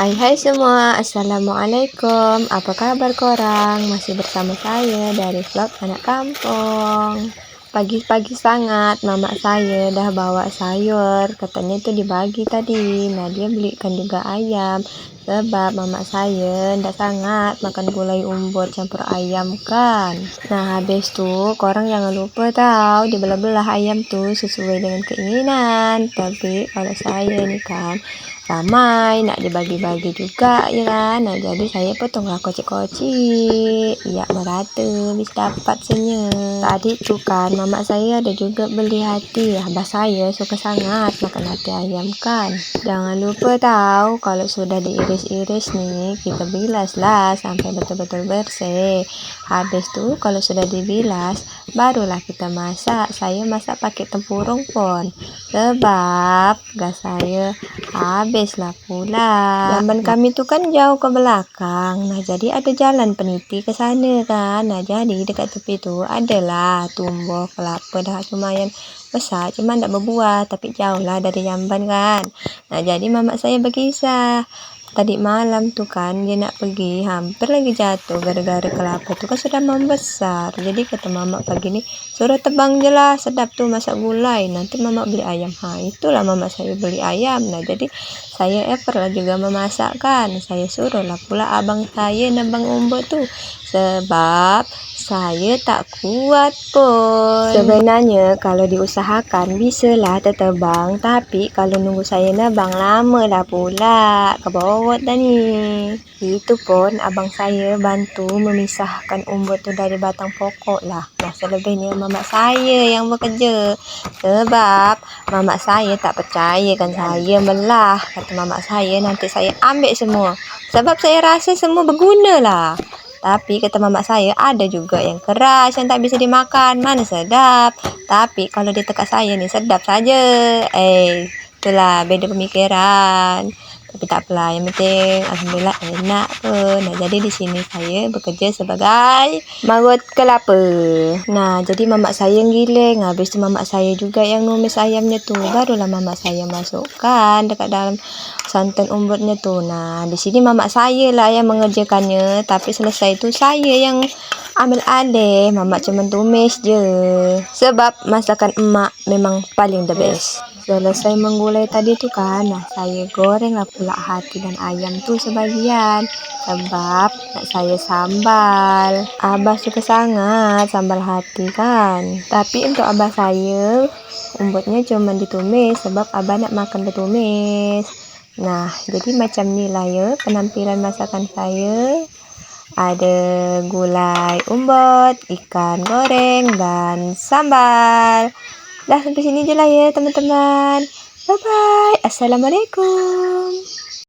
Hai hai semua, Assalamualaikum. Apa kabar korang? Masih bersama saya dari vlog anak kampung. Pagi-pagi sangat, mama saya dah bawa sayur. Katanya itu dibagi tadi. Nah dia belikan juga ayam Sebab mama saya ndak sangat makan gulai umbut campur ayam kan? Nah habis tu korang jangan lupa tahu Dibelah-belah ayam tu sesuai dengan keinginan. Tapi kalau saya ni kan ramai nak dibagi-bagi juga ya kan? Nah, jadi saya potonglah kocik-kocik ya merata bisa dapat senyum tadi tu kan mama saya ada juga beli hati. Abah saya suka sangat makan hati ayam kan? Jangan lupa tahu kalau sudah diiris-iris nih kita bilas lah sampai betul-betul bersih habis tu kalau sudah dibilas barulah kita masak saya masak pakai tempurung pun sebab gas saya habis habislah pula. Lamban kami tu kan jauh ke belakang. Nah, jadi ada jalan peniti ke sana kan. Nah, jadi dekat tepi tu adalah tumbuh kelapa dah lumayan besar. Cuma tak berbuah. Tapi jauh lah dari jamban kan. Nah, jadi mamak saya berkisah tadi malam tu kan dia nak pergi hampir lagi jatuh gara-gara kelapa tu. Kan sudah membesar. Jadi kata mamak pagi ni suruh tebang je lah sedap tu masak gulai. Nanti mamak beli ayam. Ha itulah mamak saya beli ayam. Nah jadi saya ever lah juga memasakkan. Saya suruh lah pula abang saya nabang umbut tu. Sebab saya tak kuat pun. Sebenarnya kalau diusahakan bisalah tertebang. Tapi kalau nunggu saya nebang lama lah pula. Kebawat dah ni. Itu pun abang saya bantu memisahkan umbut tu dari batang pokok lah. Nah selebihnya mamak saya yang bekerja. Sebab mamak saya tak percaya kan saya melah. Kata mamak saya nanti saya ambil semua. Sebab saya rasa semua berguna lah. Tapi kata mamak saya ada juga yang keras yang tak bisa dimakan. Mana sedap. Tapi kalau dia tekak saya ni sedap saja. Eh, itulah beda pemikiran. Tapi tak apalah. Yang penting Alhamdulillah enak pun. Nah, jadi di sini saya bekerja sebagai marut kelapa. Nah, jadi mamak saya yang giling. Habis tu mamak saya juga yang numis ayamnya tu. Barulah mamak saya masukkan dekat dalam santan umbutnya tu. Nah, di sini mamak saya lah yang mengerjakannya. Tapi selesai tu saya yang ambil alih. Mamak cuma tumis je. Sebab masakan emak memang paling the best selesai menggulai tadi tu kan nah saya goreng lah pula hati dan ayam tu sebagian. Sebab nak saya sambal. Abah suka sangat sambal hati kan. Tapi untuk abah saya umbutnya cuma ditumis sebab abah nak makan bertumis. Nah jadi macam ni lah ya penampilan masakan saya. Ada gulai umbut, ikan goreng, dan sambal. Dah sampai sini je lah ya teman-teman. Bye-bye. Assalamualaikum.